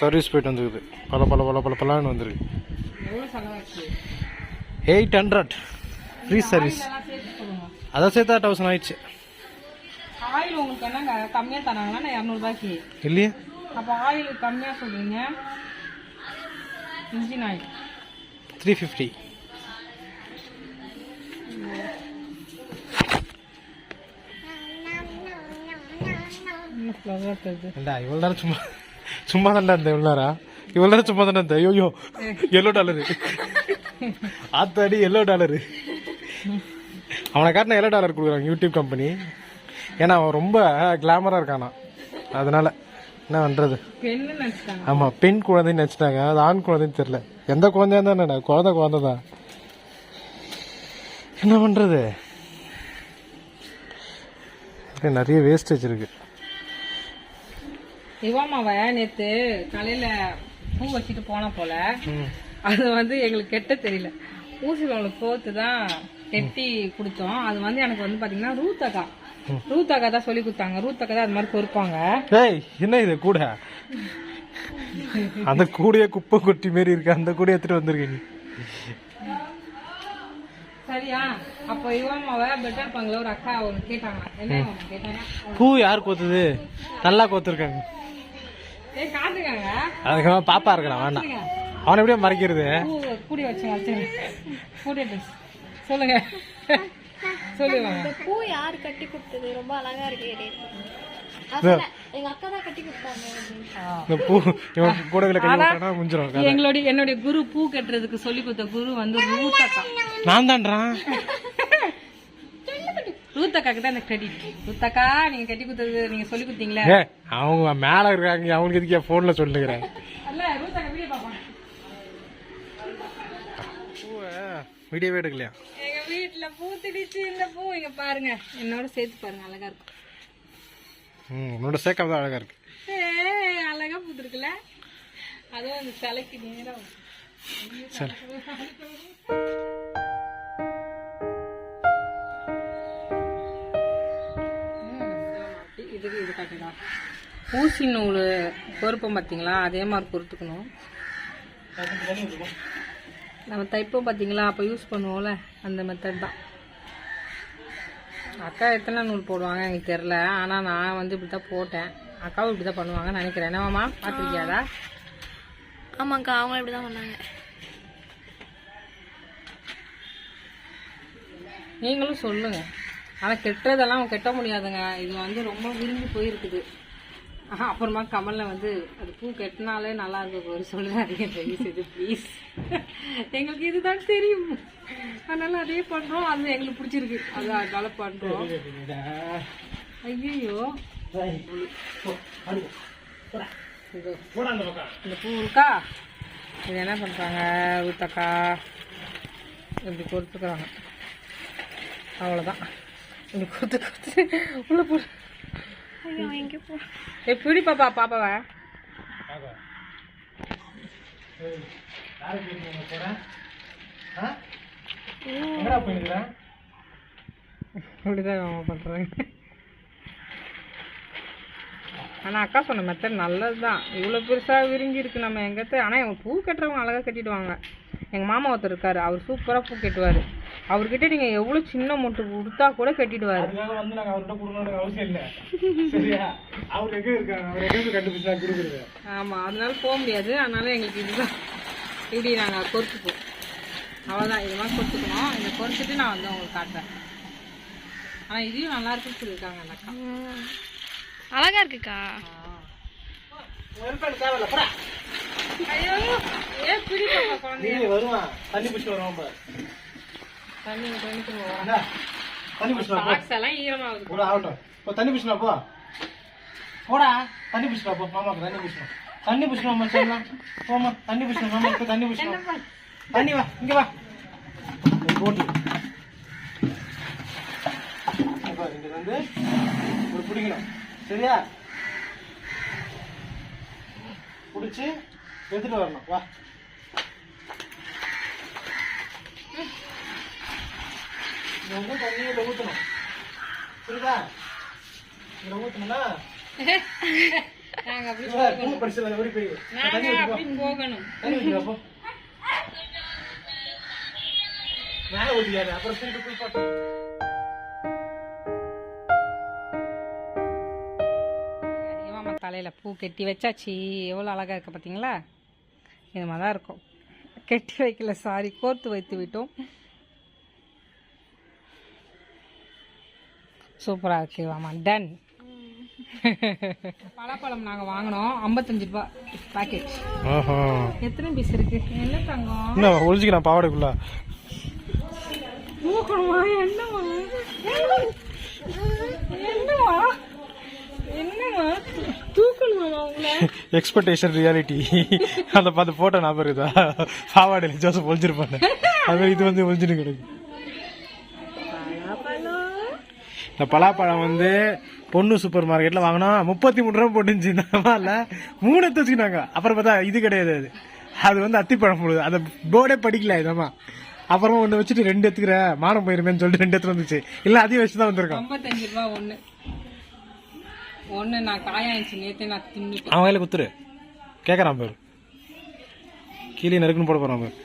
Service போயிட்டு வந்துருக்குது. பல பல பல பல பலான்னு வந்துருக்கு. எயிட் ஹண்ட்ரட் ஃப்ரீ சர்வீஸ் சொல்லுங்க அதை சேர்த்தா தௌசண்ட் ஆயிடுச்சு. ஆயில் உங்களுக்கு என்னங்க? கம்மியாக தராங்களா இரநூறுபாய்க்கு? இல்லையே. அப்போ ஆயில் கம்மியாக சொல்றீங்க. Engine oil. த்ரீ ஃபிஃப்டி இவ்வளோ நேரம் சும்மா சும்மா தான்டா இருந்தேன் இவ்வளோ நேரம் இவ்வளோ நேரம் சும்மா தானே இருந்தேன். ஐயோ எல்லோ டாலரு ஆத்தாடி எல்லோ டாலரு அவனை காட்டின எல்லோ டாலர் கொடுக்குறாங்க யூடியூப் கம்பெனி ஏன்னா அவன் ரொம்ப கிளாமராக இருக்கானா அதனால என்ன பண்ணுறது ஆமாம் பெண் குழந்தைன்னு நினச்சிட்டாங்க. அது ஆண் குழந்தைன்னு தெரில எந்த குழந்தையா தான் என்ன குழந்தை குழந்தை தான் என்ன பண்ணுறது நிறைய வேஸ்டேஜ் இருக்கு. இவாமாவ நேத்து காலையில பூ வச்சுட்டு போன போல. அது வந்து எங்களுக்கு கெட்ட தெரியல. அவளுக்கு கோத்து தான் கெட்டி கொடுத்தோம். அது வந்து எனக்கு வந்து பாத்தீங்கன்னா ரூத்தக்கா ரூத்தக்கா தான் சொல்லி கொடுத்தாங்க. ரூத்தக்கா தான் அது மாதிரி பொறுப்பாங்க. ஏய் என்ன இது? கூட. அந்த கூடைய குப்பை கொட்டி மாரி இருக்கு. அந்த கூடைய எடுத்துட்டு வந்திருக்க நீ சரியா? அப்போ இவாமாவ பெட்டர் பங்கள ஒரு அக்கா ஒன்று கேட்டாங்க. என்ன இவாமா கேட்டாங்க? பூ யார் கோத்துது? நல்லா கோத்துருக்காங்க. அதுக்காக பாப்பா இருக்கலாம் வேண்டாம். அவனை எப்படியே மறைக்கிறது? கூடி வச்சு. கூட்டிட்டு சொல்லுங்க. சொல்லுவாங்க பூ யார் கட்டி கொடுத்தது? ரொம்ப அழகா இருக்கு எங்களுடைய என்னுடைய குரு பூ கட்டுறதுக்கு சொல்லி கொடுத்த குரு வந்து நான் தான்றான் ரூத்தக்காக்கு தான் எனக்கு கிரெடிட் ரூத்தக்கா நீங்க கட்டி கொடுத்தது நீங்க சொல்லி கொடுத்தீங்களே. அவங்க மேல இருக்காங்க அவனுக்கு எதுக்கு போன்ல சொல்லுகிறேன்? அல்ல ரூத்தக்கா வீடியோ பார்ப்பாங்க வீடியோவே எடுக்கலையா? எங்க வீட்டுல பூ திடிச்சு இந்த பூ. இங்க பாருங்க என்னோட சேர்த்து பாருங்க அழகா இருக்கும். ம் உன்னோட சேக்கம் தான் அழகா இருக்கு. அழகா பூத்துருக்குல்ல? அதுவும் அந்த சிலைக்கு நேரம். சரி காட்டுதான் ஊசி நூல் பொறுப்போம் பார்த்தீங்களா அதே மாதிரி பொறுத்துக்கணும். நம்ம தைப்போம் பார்த்தீங்களா அப்போ யூஸ் பண்ணுவோம்ல அந்த மெத்தட் தான். அக்கா எத்தனை நூல் போடுவாங்க எனக்கு தெரில ஆனால் நான் வந்து இப்படி தான் போட்டேன். அக்காவும் இப்படி தான் பண்ணுவாங்கன்னு நினைக்கிறேன். என்னவாம்மா பார்த்துருக்கியாடா ஆமாக்கா அவங்க இப்படிதான் பண்ணாங்க. நீங்களும் சொல்லுங்க. ஆனால் கெட்டுறதெல்லாம் கெட்ட முடியாதுங்க. இது வந்து ரொம்ப விரும்பி போயிருக்குது. அப்புறமா கமலில் வந்து அது பூ கெட்டினாலே நல்லா இருக்கும் ஒரு சொல்றாதீங்க ப்ளீஸ் இது ப்ளீஸ் எங்களுக்கு இதுதான் தெரியும். அதனால அதே பண்ணுறோம் அது எங்களுக்கு பிடிச்சிருக்கு. அது அதனால பண்ணுறோம் ஐயோ இந்த பூ இருக்கா? இது என்ன பண்ணுறாங்க ஊத்தக்கா. இப்படி கொடுத்துக்கிறாங்க அவ்வளோதான் இப்படி கொடுத்து கொடுத்து. உள்ள போ. ஐயோ எங்க போ. ஏ பிடி பாப்பா பாப்பாவ. இப்படிதான் அவங்க பண்றாங்க. ஆனா அக்கா சொன்ன மெத்தட் நல்லது தான் இவ்வளோ பெருசாக விரிஞ்சி இருக்கு நம்ம எங்கத்த. ஆனால் பூ கட்டுறவங்க அழகாக கட்டிடுவாங்க. எங்கள் மாமா ஒருத்தர் இருக்காரு. அவர் சூப்பராக பூ கட்டுவார். அவர்கிட்ட நீங்கள் எவ்வளோ சின்ன மொட்டு கொடுத்தா கூட கட்டிடுவார். அதுக்காக வந்து நாங்க அவர்கிட்ட அவசியம் இல்ல. சரியா? அவர் எங்க இருக்காங்க அவர் எங்க இருந்து கண்டுபிடிச்சா கொடுக்குறது? ஆமாம் அதனால போக முடியாது. அதனால எங்களுக்கு இதுதான். இப்படி நாங்கள் பொறுத்துப்போம். அவ்வளோதான் இது மாதிரி பொறுத்துக்கணும். இதை பொறுத்துட்டு நான் வந்து உங்களுக்கு காட்டுறேன். ஆனால் இதையும் நல்லா இருக்குன்னு சொல்லியிருக்காங்க அந்த அக்கா. அழகா இருக்குக்கா. ஐயோ ஏ பிடி குழந்தைய? நீ வருவான். தண்ணி பிடிச்சி வருவான் பாரு. தண்ணி இந்தா, தண்ணி பிடிச்சி வா போ. எல்லாம் ஈரமாகுது. ஆகட்டும். இப்போ தண்ணி பிடிச்சினா போ. போடா. தண்ணி பிடிச்சினா போ. மாமாக்கு தண்ணி பிடிச்சினா தண்ணி பிடிச்சினா அம்மா சொல்லலாம் போமா தண்ணி பிடிச்சினா மாமா இப்போ தண்ணி பிடிச்சினா தண்ணி வா இங்க வா. போட்டு இங்க வந்து ஒரு பிடிக்கணும். சரியா? பிடிச்சி எடுத்துட்டு வரணும். வா. வந்து தண்ணியை இதில் ஊற்றணும் புரியுதா? இதில் ஊற்றணும்னா நாங்க அப்படி போகணும். நாங்க அப்படி போகணும். மேல ஊத்திக்காது அப்புறம் திருப்பி குளிப்பாட்டு இவன் தலையில பூ கட்டி வச்சாச்சு. எவ்வளோ அழகா இருக்கு பார்த்தீங்களா இது மாதிரி தான் இருக்கும். கட்டி வைக்கல சாரி கோர்த்து வைத்து விட்டோம். சூப்பராக இருக்கு வாமா டன் பலாப்பழம் நாங்கள் வாங்கினோம் ஐம்பத்தஞ்சு ரூபா பேக்கெட் ஆஹா. எத்தனை பீஸ் இருக்கு? என்ன தங்கம்? என்ன பாவாடைக்குள்ள. தூக்கணுமா உங்களை எக்ஸ்பெக்டேஷன் ரியாலிட்டி அந்த பார்த்து போட்டோ ஞாபகம் இருக்குதா? பாவாடையில் ஜோசப் ஒழிஞ்சிருப்பாங்க அது மாதிரி இது வந்து ஒழிஞ்சுட்டு கிடக்கு. இந்த பலாப்பழம் வந்து பொண்ணு சூப்பர் மார்க்கெட்ல வாங்கினோம் முப்பத்தி மூணு ரூபா போட்டுச்சு இல்ல மூணு எடுத்து வச்சுக்கினாங்க அப்புறம் பார்த்தா இது கிடையாது அது. அது வந்து அத்திப்பழம் முழுது அந்த போர்டே படிக்கல இதமா அப்புறமா ஒன்று வச்சுட்டு ரெண்டு எடுத்துக்கிற மானம் போயிருமேன்னு சொல்லிட்டு ரெண்டு எடுத்து வந்துச்சு. இல்லை அதையும் வச்சு தான் வந்திருக்கோம். ஐம்பத்தஞ்சு ரூபா ஒன்று ஒன்று நான் காயாயிடுச்சு நேற்று நான் தின்னுட்டேன். அவன் கையில குத்துரு. கேட்கறான் பேர். கீழே நறுக்குன்னு போட போறான் பேர்.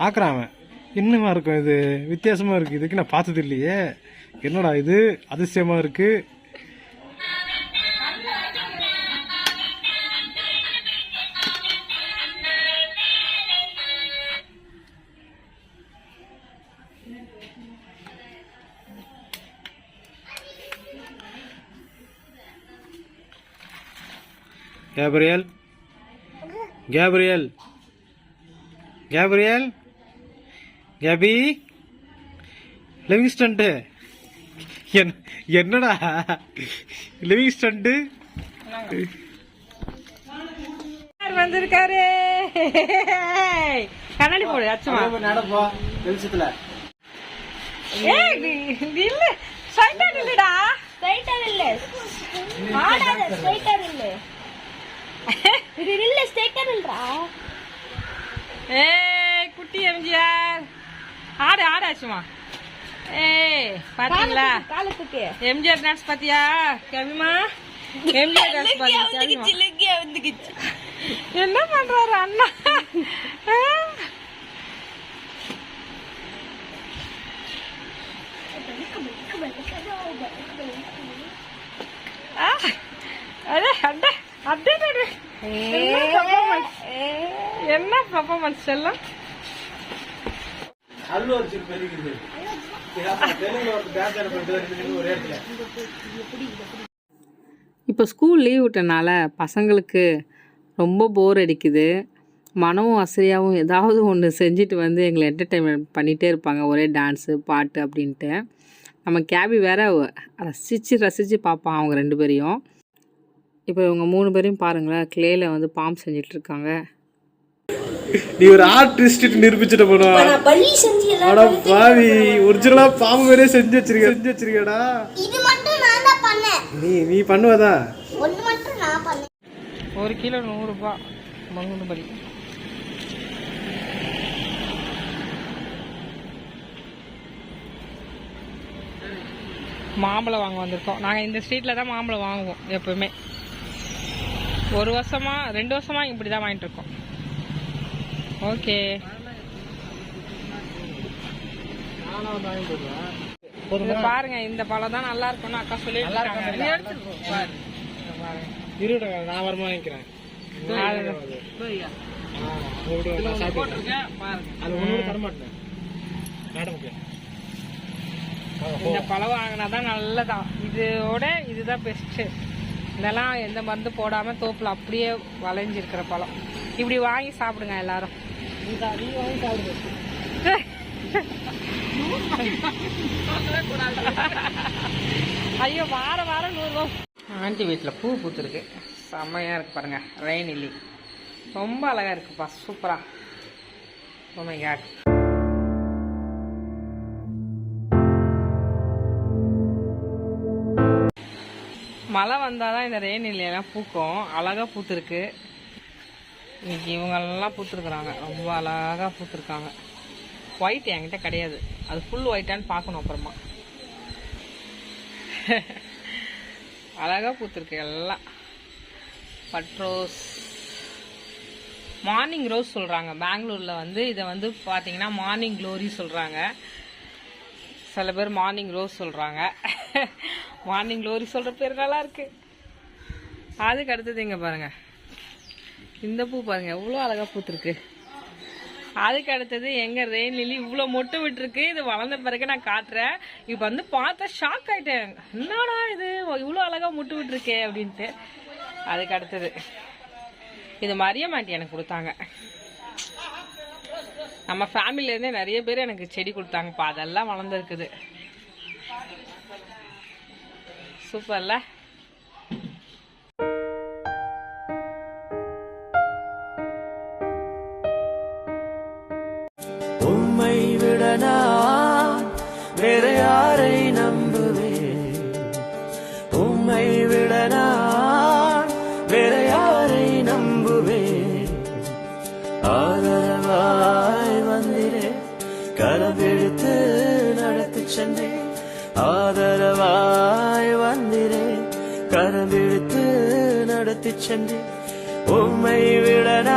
பார்க்கறான் அவன். என்னமா இருக்கும் இது? வித்தியாசமாக இருக்குது இதுக்கு நான் பார்த்தது இல்லையே. என்னடா இது? அதிசயமாக இருக்குது Gabriel? Gabriel? Gabriel? Gaby? Livingston என் என்னடா? லிவிங்ஸ்டன்ட்டு யார் வந்திருக்காரு? கண்ணாடி போடு அச்சுமா. நடப்பா வெளிச்சத்துல. ஏய் நீ இல்ல. சைட்டா இல்லடா. ஸ்ட்ரைட்டர் இல்ல. ஆடாத ஸ்ட்ரைட்டர் இல்ல. இது இல்ல ஸ்ட்ரைட்டர் இல்லடா. ஏய் குட்டி எம்ஜிஆர். ஆடு ஆடு அச்சுமா ஏய் பாத்தீங்களா? காலத்துக்கு எம்ஜிஆர் டான்ஸ் பாத்தியா? கவிமா? எம்ஜிஆர் டான்ஸ் பாத்தியா? கவிமா? வந்துக்கிச்சு என்ன பண்றாரு அண்ணா? அடே, அடே, அடே? என்ன பர்ஃபார்மன்ஸ் எல்லாம் அல்லு அர்ஜுன் பெருகுது ஒரு இடத்துல. இப்போ ஸ்கூல் லீவ் விட்டனால பசங்களுக்கு ரொம்ப போர் அடிக்குது. மனமும் அசையாவும் ஏதாவது ஒன்று செஞ்சுட்டு வந்து எங்களை என்டர்டெயின்மெண்ட் பண்ணிகிட்டே இருப்பாங்க. ஒரே டான்ஸு பாட்டு அப்படின்ட்டு. நம்ம கேபி வேற ரசித்து ரசித்து பார்ப்பான் அவங்க ரெண்டு பேரையும். இப்போ இவங்க மூணு பேரையும் பாருங்களேன். கிளேயில் வந்து பாம்பு செஞ்சிட்ருக்காங்க நீ ஒரு ஆர்டிஸ்ட் நிரூபிச்சுட்டு போனா. அட பாவி ஒரிஜினலா பாம்பு வேறே செஞ்சு வச்சிருக்க செஞ்சு வச்சிருக்கடா. இது மட்டும் நான் தான் பண்ணேன். நீ நீ பண்ணுவதா? ஒண்ணு மட்டும் நான் பண்ணேன். ஒரு கிலோ நூறுரூபா மங்குண்டுபடி மாம்பழம் வாங்க வந்திருக்கோம். நாங்கள் இந்த ஸ்ட்ரீட்டில் தான் மாம்பழம் வாங்குவோம் எப்பவுமே. ஒரு வருஷமா ரெண்டு வருஷமா இப்படி தான் வாங்கிட்டு இருக்கோம். ஓகே. பாருங்க இந்த பழம் தான் நல்லா இருக்கும்னு அக்கா சொல்லி இருடா நான் வரமா வாங்கிக்கிறேன். அது ஒண்ணு தர மாட்டேன் மேடமுக்கு இந்த பழம் வாங்கினா தான் நல்லதா? இதோட இதுதான் பெஸ்ட்டு இதெல்லாம் எந்த மருந்து போடாம தோப்புல அப்படியே வளைஞ்சிருக்கிற பழம். இப்படி வாங்கி சாப்பிடுங்க எல்லாரும். ஐயோ வாரம் வாரம் நூறுரூவா ஆண்டி வீட்டில் பூ பூத்துருக்கு. செம்மையாக இருக்கு பாருங்க ரெயின் இல்லி ரொம்ப அழகா இருக்குப்பா சூப்பரா. Oh my மழை வந்தால் தான் இந்த ரெயின் இல்லையெல்லாம் பூக்கும். அழகாக பூத்துருக்கு. இன்னைக்கு இவங்கெல்லாம் பூத்துருக்குறாங்க. ரொம்ப அழகாக பூத்துருக்காங்க. ஒயிட் என்கிட்ட கிடையாது. அது ஃபுல் ஒயிட்டான்னு பார்க்கணும் அப்புறமா. அழகாக பூத்துருக்கு எல்லாம். But rose. மார்னிங் ரோஸ் சொல்கிறாங்க பெங்களூரில் வந்து இதை வந்து பார்த்தீங்கன்னா மார்னிங் க்ளோரி சொல்கிறாங்க சில பேர் மார்னிங் ரோஸ் சொல்கிறாங்க மார்னிங் க்ளோரி சொல்கிற பேர் நல்லாயிருக்கு அதுக்கு அடுத்தது இங்கே பாருங்கள் இந்த பூ பாருங்க எவ்வளோ அழகாக பூத்துருக்கு. அதுக்கு அடுத்தது எங்கள் ரெயின் லில்லி இவ்வளோ மொட்டு விட்டுருக்கு. இது வளர்ந்த பிறகு நான் காட்டுறேன். இப்போ வந்து பார்த்தா ஷாக் ஆகிட்டேன் என்னடா இது? இவ்வளோ அழகா முட்டு விட்டுருக்கே அப்படின்ட்டு. அதுக்கு அடுத்தது இது மரியமாட்டி எனக்கு கொடுத்தாங்க. நம்ம ஃபேமிலியிலேருந்தே நிறைய பேர் எனக்கு செடி கொடுத்தாங்கப்பா. அதெல்லாம் வளர்ந்துருக்குது. சூப்பர்ல? அழைத்து சென்று உம்மை விட